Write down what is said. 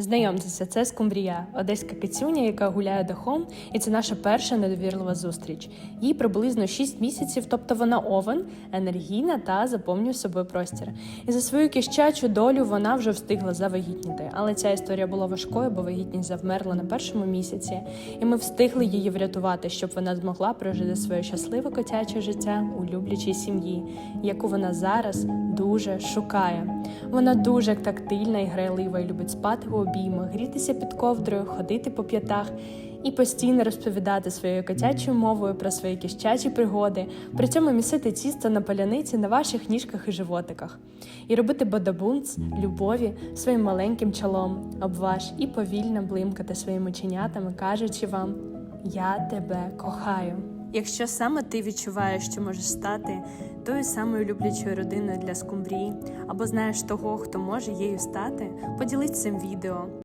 Знайомтеся, це скумбрія, одеська кицюня, яка гуляє дахом, і це наша перша недовірлива зустріч. Їй приблизно 6 місяців, тобто вона овен, енергійна та заповнює собою простір. І за свою кіщачу долю вона вже встигла завагітніти. Але ця історія була важкою, бо вагітність завмерла на першому місяці, і ми встигли її врятувати, щоб вона змогла прожити своє щасливе котяче життя у люблячій сім'ї, яку вона зараз дуже шукає. Вона дуже тактильна і грайлива і любить спати у обіймах, грітися під ковдрою, ходити по п'ятах і постійно розповідати своєю котячою мовою про свої кіщачі пригоди, при цьому місити тісто на паляниці на ваших ніжках і животиках, і робити бадабунц, любові своїм маленьким чолом об ваш і повільно блимкати своїми чинятами, кажучи вам: Я тебе кохаю. Якщо саме ти відчуваєш, що можеш стати тою самою люблячою родиною для скумбрії, або знаєш того, хто може її стати, поділись цим відео.